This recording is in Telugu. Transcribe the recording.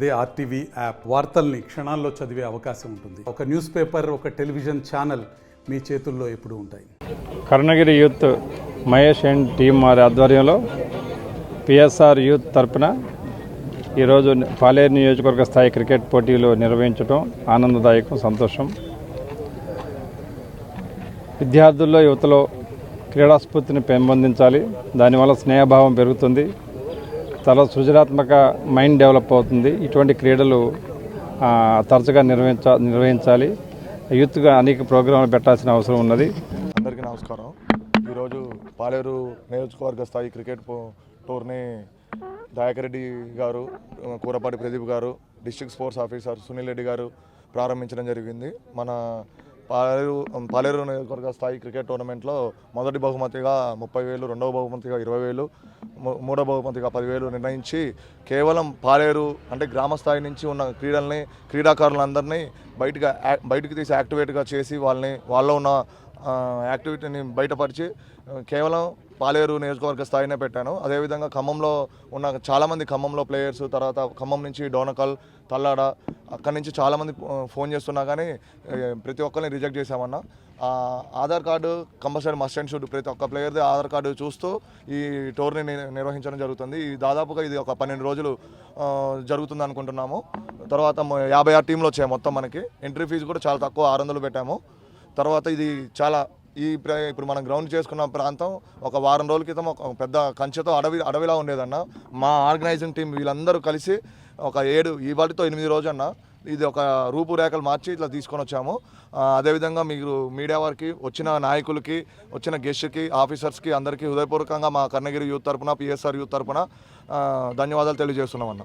అదే ఆర్టీవీ యాప్. వార్తల్ని క్షణాల్లో చదివే అవకాశం ఉంటుంది. ఒక న్యూస్ పేపర్ ఒక టెలివిజన్ ఛానల్ మీ చేతుల్లో ఎప్పుడు ఉంటాయి. Karunagiri youth Mahesh and team వారి ఆధ్వర్యంలో పిఎస్ఆర్ యూత్ తరపున ఈరోజు పాలేరు నియోజకవర్గ స్థాయి క్రికెట్ పోటీలు నిర్వహించడం ఆనందదాయకం సంతోషం. విద్యార్థుల్లో యువతలో క్రీడాస్ఫూర్తిని పెంపొందించాలి. దానివల్ల స్నేహభావం పెరుగుతుంది. చాలా సృజనాత్మక మైండ్ డెవలప్ అవుతుంది. ఇటువంటి క్రీడలు తరచుగా నిర్వహించ నిర్వహించాలి. యూత్గా అనేక ప్రోగ్రాంలు పెట్టాల్సిన అవసరం ఉన్నది. అందరికీ నమస్కారం. ఈరోజు పాలేరు నియోజకవర్గ స్థాయి క్రికెట్ టూర్ని టోర్నీ దయాకరెడ్డి గారు కూరపాటి ప్రదీప్ గారు district sports officer Sunil Reddy గారు ప్రారంభించడం జరిగింది. మన పాలేరు పాలేరు నియోజకవర్గ స్థాయి క్రికెట్ టోర్నమెంట్లో మొదటి బహుమతిగా ముప్పై వేలు రెండవ బహుమతిగా ఇరవై వేలు మూడో మూడవ బహుమతిగా పదివేలు నిర్ణయించి కేవలం పాలేరు అంటే గ్రామ స్థాయి నుంచి ఉన్న క్రీడల్ని క్రీడాకారులందరినీ బయటగా యా- బయటకు తీసి యాక్టివేట్గా చేసి వాళ్ళని వాళ్ళలో ఉన్న యాక్టివిటీని బయటపరిచి కేవలం పాలేరు నియోజకవర్గ స్థాయినే పెట్టాను. అదేవిధంగా ఖమ్మంలో ఉన్న చాలామంది ఖమ్మంలో ప్లేయర్స్ తర్వాత ఖమ్మం నుంచి డోనకల్ తల్లాడ అక్కడి నుంచి చాలామంది ఫోన్ చేస్తున్నా కానీ ప్రతి ఒక్కరిని reject చేశామన్నా. Aadhaar card compulsory must and should ప్రతి ఒక్క ప్లేయర్ది ఆధార్ కార్డు చూస్తూ ఈ టోర్ని ని- నిర్వహించడం జరుగుతుంది. ఈ దాదాపుగా ఇది ఒక పన్నెండు రోజులు జరుగుతుంది అనుకుంటున్నాము. తర్వాత యాభై ఆరు టీంలు వచ్చాయి మొత్తం మనకి. ఎంట్రీ ఫీజు కూడా చాలా తక్కువ ఆరు వందలు పెట్టాము. తర్వాత ఇది చాలా ఈ ప్ర- ఇప్పుడు మనం గ్రౌండ్ చేసుకున్న ప్రాంతం ఒక వారం రోజుల క్రితం ఒక పెద్ద కంచెతో అడవి అడవిలా ఉండేదన్న. మా ఆర్గనైజింగ్ టీం వీళ్ళందరూ కలిసి ఒక ఏడు ఈ వాటితో ఎనిమిది రోజు అన్న ఇది ఒక రూపురేఖలు మార్చి ఇట్లా తీసుకొని వచ్చాము. అదేవిధంగా మీరు మీడియా వారికి వచ్చిన నాయకులకి వచ్చిన గెస్ట్కి ఆఫీసర్స్కి అందరికీ హృదయపూర్వకంగా మా కర్ణగిరి యూత్ తరపున పిఎస్ఆర్ యూత్ తరపున ధన్యవాదాలు తెలియజేస్తున్నాం అన్న